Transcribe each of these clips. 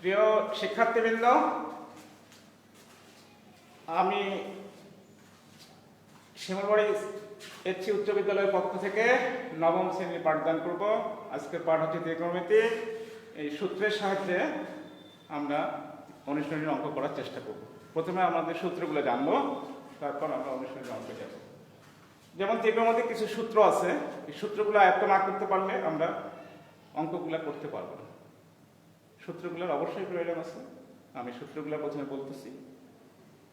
প্রিয় শিক্ষার্থীবৃন্দ, আমি শিমলবাড়ি এসছি উচ্চ বিদ্যালয়ের পক্ষ থেকে নবম শ্রেণির পাঠদান করব। আজকের পাঠ হচ্ছে ত্রিকোণমিতি। এই সূত্রের সাহায্যে আমরা অনুশীলনের অঙ্ক করার চেষ্টা করব। প্রথমে আমাদের সূত্রগুলো জানব, তারপর আমরা অনুশীলনের অঙ্কে যাব। যেমন ত্রিকোণমিতির কিছু সূত্র আছে, এই সূত্রগুলো আয়ত্ত না করতে পারলে আমরা অঙ্কগুলো করতে পারব না। সূত্রগুলোর অবশ্যই প্রয়োজন আছে। আমি সূত্রগুলো প্রথমে বলতেছি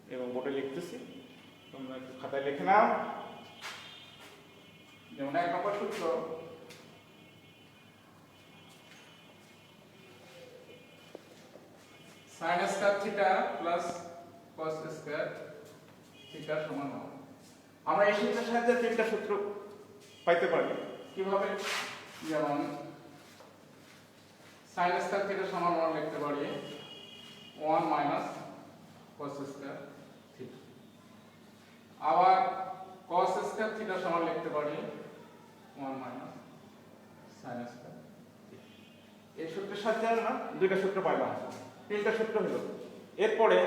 এবং বোর্ডে লিখতেছি। তোমরা একটু খাতায় লিখে নাও। যেমন এক নম্বর সূত্র। Sine square theta plus cos square theta সমান হবে। আমরা এই সূত্রের সাহায্যে তিনটা সূত্র পাইতে পারি। কীভাবে? যেমন সাইন স্কয়ার থিটা সমান ওয়ান লিখতে পারি। One minus cos square theta. আবার কস স্কয়ার থিটা সমান লিখতে পারি। ওয়ান মাইনাস সাইন স্কয়ার এই সূত্রের সাহায্যে আমরা দুইটা সূত্র পাইলাম। তিনটা সূত্র হলো। এরপরে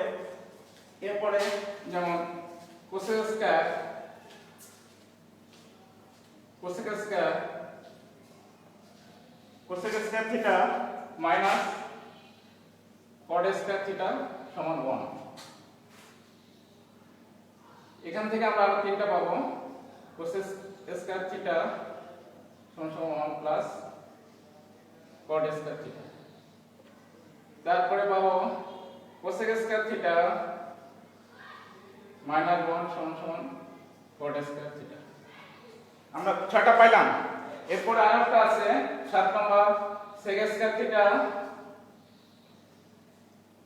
এরপরে যেমন cosec square cosec square cosec square theta minus cot square theta সমান 1 এখান থেকে আমরা আরও তিনটা পাবো। কোসেক স্কয়ার থিটা সমান সমান 1 প্লাস কট স্কয়ার থিটা তারপরে পাবো কোসেক স্কয়ার থিটা মাইনাস 1 সমান সমান কট স্কয়ার থিটা আমরা ছয়টা পাইলাম। এরপরে আরেকটা আছে, সাত নম্বর sec square theta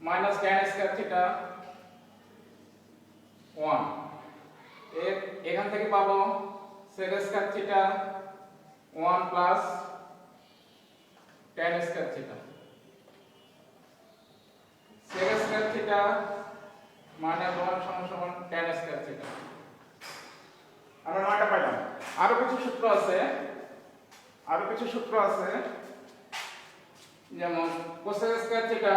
minus tan square theta ওয়ানের এখান থেকে পাবো sec square theta one plus tan square theta sec square theta minus one সমান সমান ট্যান স্কয়ার থিটা আমরা নয়টা পাইলাম। আরও কিছু সূত্র আছে আরও কিছু সূত্র আছে। যেমন কোসেক স্কয়ার থিটা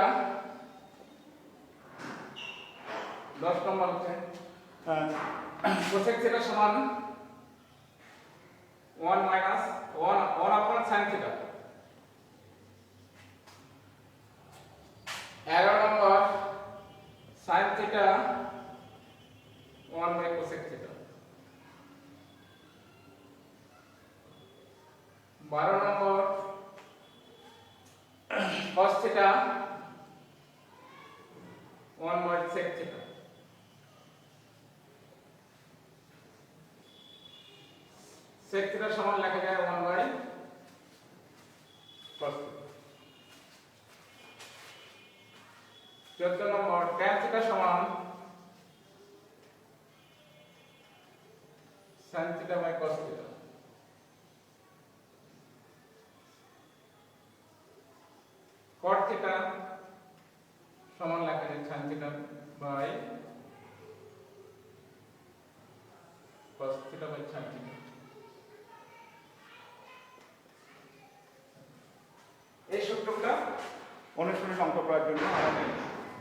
10 নম্বর হচ্ছে কোসেক থিটা সমান 1 মাইনাস 1 1 আপন sin থিটা 11 নম্বর sin theta 1 by cosec theta বারো নম্বর cos theta one by sec theta sec theta সমান লেখা যায় ওয়ান বাই cos থিটা চোদ্দ নম্বর tan থিটা সমান sin theta by cos theta cot theta সমান লেখা যায় sin theta by cos theta by sin theta এই সূত্রটা অনুশীলনের অঙ্ক করার জন্য আমাদের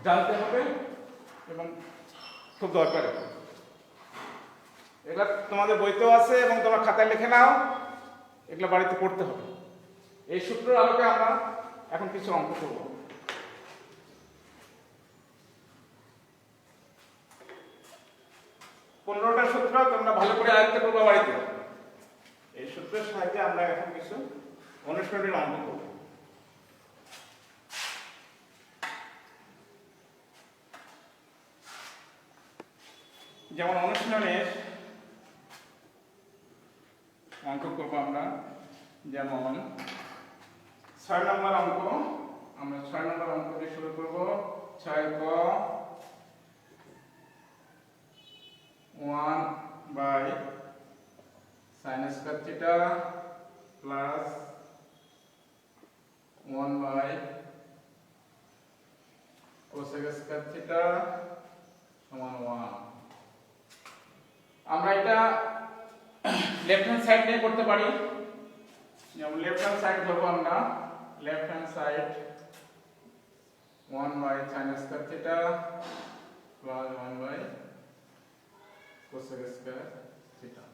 জানতে হবে। এবং খুব দরকার। এগুলা তোমাদের বইতেও আছে এবং তোমরা খাতায় লিখে নাও। এগুলো বাড়িতে পড়তে হবে। এই সূত্রের আলোকে আমরা এখন কিছু অঙ্ক করব পনেরোটা সূত্র তোমরা ভালো করে আয়ত্ত করব বাড়িতে। এই সূত্রের সাহায্যে আমরা এখন কিছু অনুশীলনের অঙ্ক করব। যেমন অনুশীলনের অঙ্ক করব আমরা, যেমন ছয় নম্বর অঙ্ক, আমরা ছয় নম্বর অঙ্ক দিয়ে শুরু করব। ছয় ক one by sine square theta plus one by cosec square theta সমান ওয়ান আমরা এটা লেফট হ্যান্ড সাইড নিয়ে করতে পারি। যেমন লেফট হ্যান্ড সাইড ধরবো আমরা। Left hand side one by sine square theta plus one by cosec square theta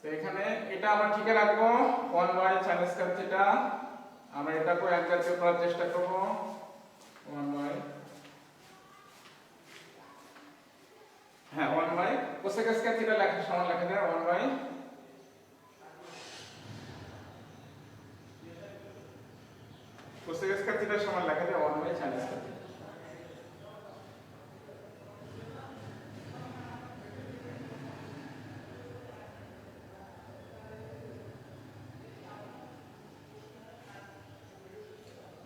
তো এখানে এটা আমরা ঠিক রাখব। One by sine square theta আমরা এটাকেও এক জাতীয় করার চেষ্টা করব। ওয়ান বাই হ্যাঁ one by cosec square theta লেখা সমান লেখা যায়। One by cosec square theta সমান লেখা যায়। One by sine square theta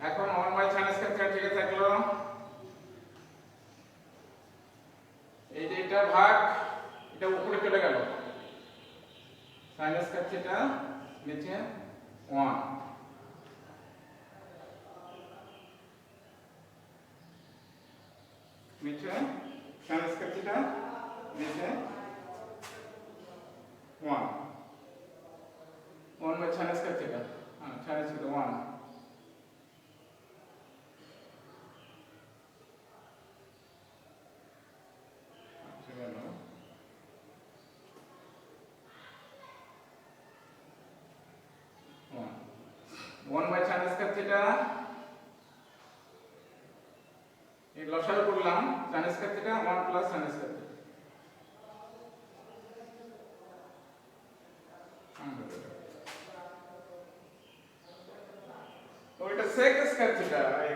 এখন one by sine square theta ঠিক থাকল এই যে এটা ভাগ এটা উপরে চলে গেল। সাইনাস কাটছে এটা, নিচে ওয়ান নিচে সাইনাস কাটছে এটা, নিচে 1 1 বাই সাইন স্কয়ার থিটা হ্যাঁ সাইন স্কয়ার 1 আচ্ছা গেল one by sine square theta এই লসাগু করলাম sine square theta one plus sine square theta ওইটা sec স্কয়ার থিটা এই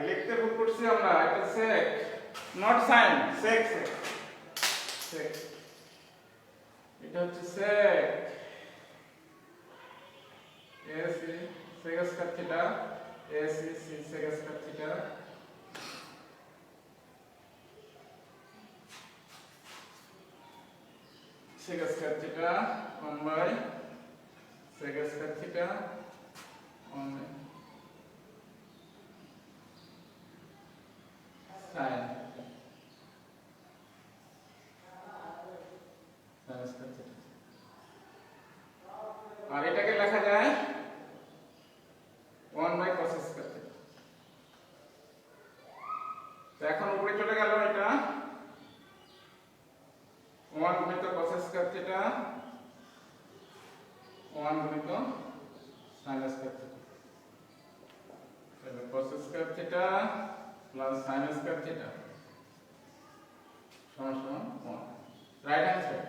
লিখতে ভুল করছি আমরা, এটা sec not sine sec sec এটা হচ্ছে sec. AC sec square theta AC sec square theta sec square theta 1 by sec square theta 1 by sin sin square theta আর এটাকে লেখা যায় 1 বাই cos স্কয়ার থিটা তো এখন উপরে চলে গেল এটা 1 গুণিত cos স্কয়ার থিটা 1 গুণিত sin স্কয়ার থিটা তাহলে cos square theta plus sin theta সমান সমান 1 রাইট হ্যান্ড সাইড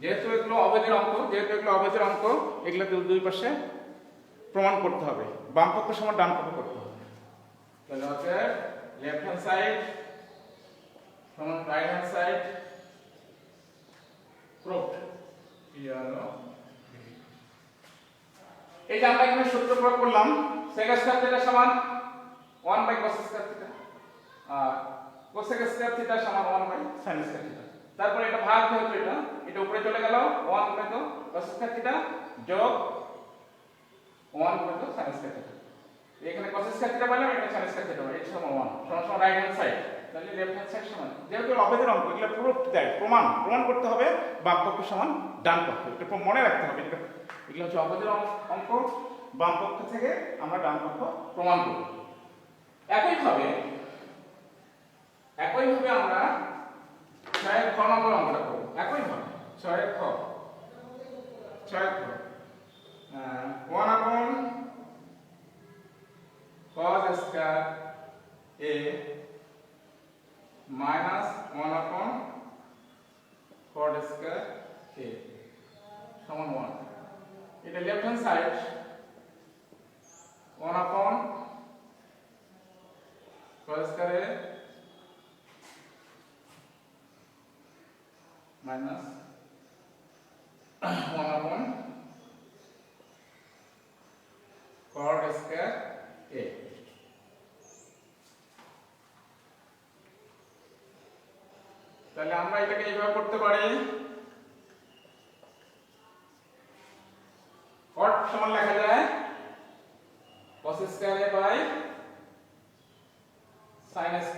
যেহেতু এগুলো অবেধের অঙ্ক, যেহেতু এগুলো অবেধের অঙ্ক, এগুলো দুই পাশে প্রমাণ করতে হবে। বাম পক্ষ সমান ডান পক্ষ করতে হবে। তাহলে হচ্ছে লেফট হ্যান্ড সাইড সমান রাইট হ্যান্ড সাইড প্রুফড ইয়ারো এই যে আমরা এখানে সূত্র প্রয়োগ করলাম, sec স্কয়ার থিটা সমান 1 বাই cos স্কয়ার থিটা আর cosec স্কয়ার থিটা সমান 1 বাই sin স্কয়ার থিটা তারপর এটা ভাগ যেহেতু এটা এটা উপরে চলে গেল 1 গুণিত cos স্কয়ার থিটা যোগ 1 গুণিত sin স্কয়ার থিটা এখানে cos স্কয়ার থিটা পেলাম এটা sin স্কয়ার থিটা এটা সমান 1 সমান সমান রাইট হ্যান্ড সাইড তাহলে লেফট হ্যান্ড সাইড সমান। যেহেতু অবেধের অঙ্ক, এগুলো প্রুফ দেয় প্রমাণ প্রমাণ করতে হবে বাম পক্ষ সমান ডান পক্ষ। এটা মনে রাখতে হবে, এটা এগুলো হচ্ছে অবেধের অঙ্ক। বাম পক্ষ থেকে আমরা ডান পক্ষ প্রমাণ করব। একইভাবে একইভাবে আমরা ছয়ের খ নম্বর অঙ্কটা করব। একইভাবে ছয়ের খ। ছয়ের খ। One upon cos square a minus one upon cot square a, সমান ওয়ান এটা left hand side one upon cos a minus one upon cot square a. তাহলে আমরা এটাকে এইভাবে করতে পারি। Sin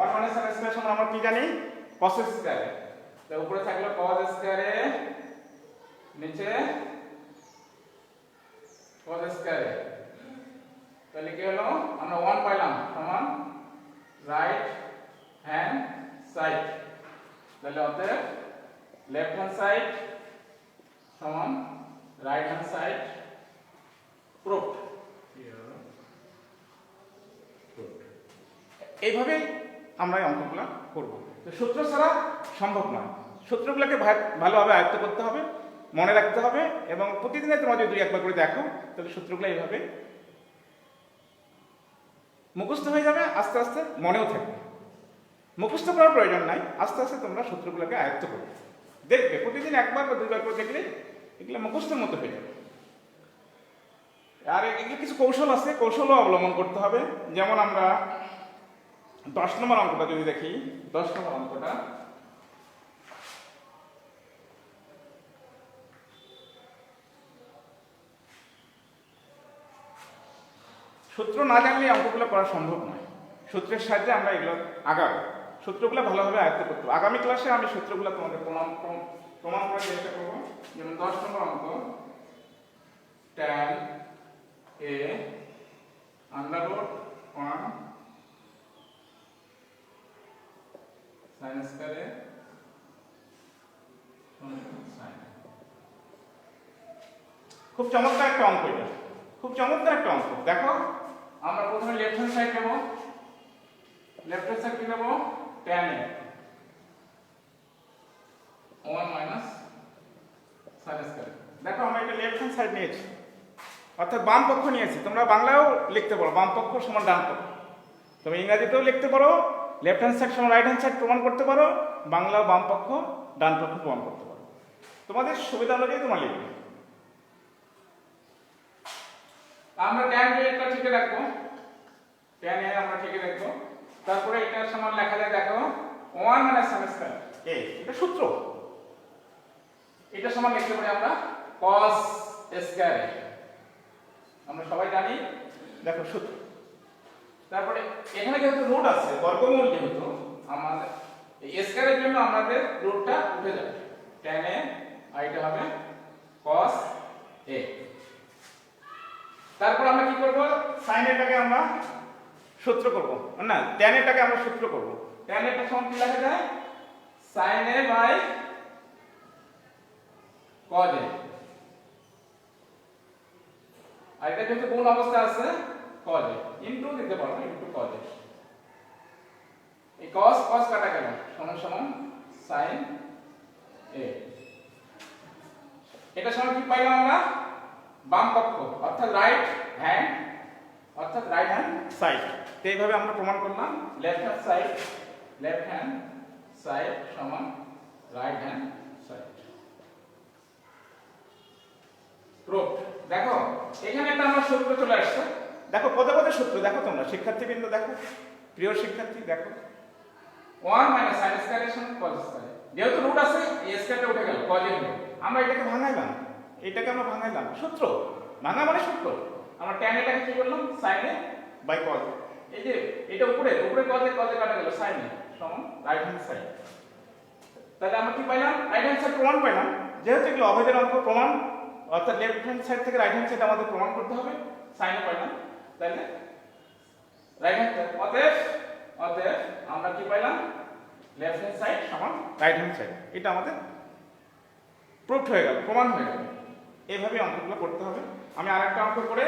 1 মাইনাস sin স্কয়ার সমান আমরা কি জানি? Cos স্কয়ার তো উপরে থাকল cos স্কয়ার নিচে cos স্কয়ার তাহলে কি হলো? আমরা 1 পাইলাম সমান রাইট হ্যান্ড সাইড তাহলে অতএব লেফট হ্যান্ড সাইড সমান রাইট হ্যান্ড সাইড প্রুফড এইভাবে আমরা এই অঙ্কগুলো করব। তো সূত্র ছাড়া সম্ভব নয়। সূত্রগুলোকে ভালোভাবে আয়ত্ত করতে হবে, মনে রাখতে হবে এবং প্রতিদিনে তোমরা যদি দুই, একবার করে দেখো, তাহলে সূত্রগুলো এইভাবে মুখস্থ হয়ে যাবে, আস্তে আস্তে মনেও থাকবে। মুখস্থ করার প্রয়োজন নাই, আস্তে আস্তে তোমরা সূত্রগুলোকে আয়ত্ত করবে দেখবে, প্রতিদিন একবার বা দুইবার করে দেখলে এগুলো মুখস্থের মতো হয়ে যাবে। আর এগুলো কিছু কৌশল আছে, কৌশলও অবলম্বন করতে হবে। যেমন আমরা দশ নম্বর অঙ্কটা যদি দেখি, দশ নম্বর অঙ্কটা। সূত্র না জানলে অঙ্কগুলো করা সম্ভব নয়। সূত্রের সাহায্যে আমরা এগুলো আগাবো। সূত্রগুলো ভালোভাবে আয়ত্ত করতে আগামী ক্লাসে আমি সূত্রগুলো তোমাদের প্রমাণ প্রম- প্রমাণ করার চেষ্টা করব। যেমন দশ নম্বর অঙ্ক। Tan A underroot one sine স্কয়ারে খুব চমৎকার একটা অঙ্ক এটা। খুব চমৎকার একটা অঙ্ক। দেখো। আমরা প্রথমে লেফট হ্যান্ড সাইড নেব। লেফট হ্যান্ড সাইড কি নেব? Tan a 1 minus sin square দেখো আমরা এটা লেফট হ্যান্ড সাইড নিয়েছি। অর্থাৎ বাম পক্ষ নিয়েছি। তোমরা বাংলায়ও লিখতে পারো। বাম পক্ষ সমান ডান পক্ষ। তুমি ইংরেজিতেও লিখতে পারো। লেফট হ্যান্ড সাইড সমান রাইট হ্যান্ড সাইড প্রমাণ করতে পারো বাংলা বাম পক্ষ ডান পক্ষ প্রমাণ করতে পারো। তোমাদের সুবিধা অনুযায়ী তোমার লিখবে। আমরা ট্যান রেটটা ঠিকই রাখব। ট্যান এ আমরা ঠিকই রাখব। তারপরে এটার সমান লেখা যায় দেখো 1 মানে স্কয়ার এ এটা সূত্র। এটা সমান লিখতে পারি আমরা cos স্কয়ার আমরা সবাই জানি দেখো সূত্র। তারপরে এখানে যেহেতু রুট আছে, বর্গমূল যেহেতু, আমাদের এই স্কয়ারের জন্য আমাদের রুটটা উঠে যাবে। tan এ আর এটা হবে cos a তারপর আমরা কি করব? sin এটাকে আমরা সূত্র করব, না, tan এটাকে আমরা সূত্র করব। tan এটা সমান কি লেখা যায়? sin a by cos a আর এটা যেহেতু কোন অবস্থা আছে cos a. ইনটু দিতে পারব ইনটু cos a এই cos cos কাটা গেল সমান সমান sin a এটা সমান কি পাইলাম আমরা? বাম পক্ষ, অর্থাৎ রাইট হ্যান্ড অর্থাৎ রাইট হ্যান্ড সাইড তো এইভাবে আমরা প্রমাণ করলাম left hand side left hand side সমান রাইট হ্যান্ড সাইড প্রুফ দেখো, এখানে একটা আমার সূত্র চলে আসছে। দেখো পদে পদে সূত্র দেখো তোমরা শিক্ষার্থী শিক্ষার্থীবৃন্দ দেখো প্রিয় শিক্ষার্থী দেখো। 1 মাইনাস sin স্কয়ার এর সমান cos স্কয়ার। যেহেতু রুট আছে এই স্কয়ারটা উঠে গেল এর রুট আমরা এটাকে ভাঙাইলাম এটাকে আমরা ভাঙাইলাম। সূত্র ভাঙা মানে সূত্র। আমরা tan এটাকে কি করলাম? sin A? বাই cos এই যে এটা উপরে উপরে cos এ cos এ কাটা গেল sin এ। সমান রাইট হ্যান্ড সাইড তাহলে আমরা কি পাইলাম? রাইট হ্যান্ড সাইড প্রমাণ পাইলাম। যেহেতু এগুলো অভেদের অঙ্ক প্রমাণ অর্থাৎ লেফট হ্যান্ড সাইড থেকে রাইট হ্যান্ড সাইড আমাদের প্রমাণ করতে হবে sin এ পাইলাম। তাহলে রাইট হ্যান্ড সাইড অতএব অতএব আমরা কি পাইলাম? লেফট হ্যান্ড সাইড সমান রাইট হ্যান্ড সাইড এটা আমাদের প্রুফ হয়ে গেল, প্রমাণ হয়ে গেল। এইভাবে অঙ্কগুলো করতে হবে। আমি আরেকটা অঙ্ক করে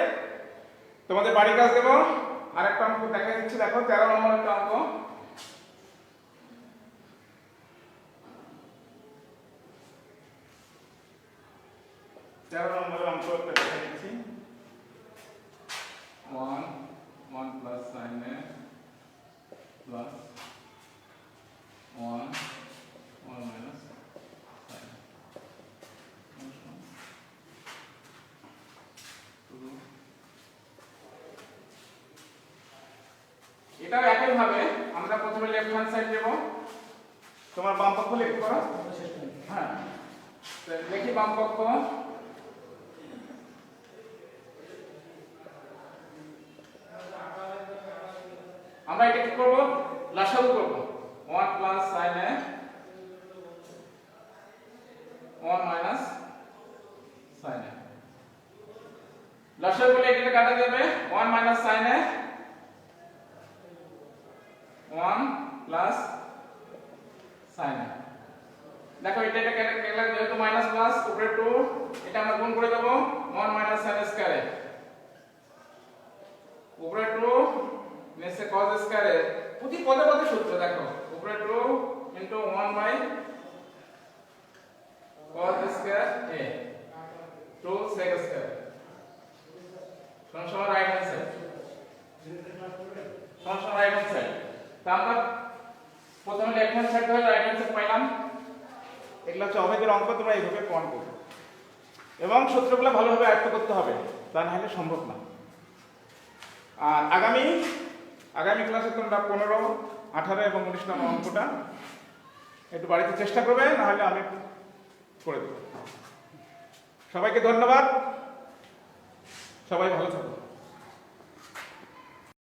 তোমাদের বাড়ি কাজ দেবো। আরেকটা অঙ্ক দেখা দিচ্ছি, দেখো, তেরো নম্বর একটা অঙ্ক। তেরো নম্বরের অঙ্ক একটা 1 1 plus sin a plus 1 1 minus এটা একই ভাবে আমরা প্রথমে লেফট হ্যান্ড সাইড দেব। তোমার বাম পক্ষ লিখতে করো। হ্যাঁ। লিখি বাম পক্ষ। যাবে? 1 minus sin a 1 plus sin a দেখো, এটা এটা কেটে যেহেতু মাইনাস প্লাস উপরে 2 এটা আমরা গুণ করে দেব 1 মাইনাস sin স্কয়ারে উপরে 2 নিচে cos স্কয়ারে প্রতি পদে পদে সূত্র, দেখো। উপরে 2 into 1 by cos square a 2 sec square সমান রাইট হ্যান্ড সাইড সমান তা আমরা পাইলাম। এগুলো হচ্ছে অঙ্ক তোমরা এইভাবে এবং সূত্রগুলো ভালোভাবে আয়ত্ত করতে হবে, তা না হলে সম্ভব না। আর আগামী আগামী ক্লাসে তোমরা পনেরো, আঠারো এবং উনিশ নম্বর অঙ্কটা একটু বাড়িতে চেষ্টা করবে না হলে আমি করে দেবো। সবাইকে ধন্যবাদ। সবাই ভালো থাকো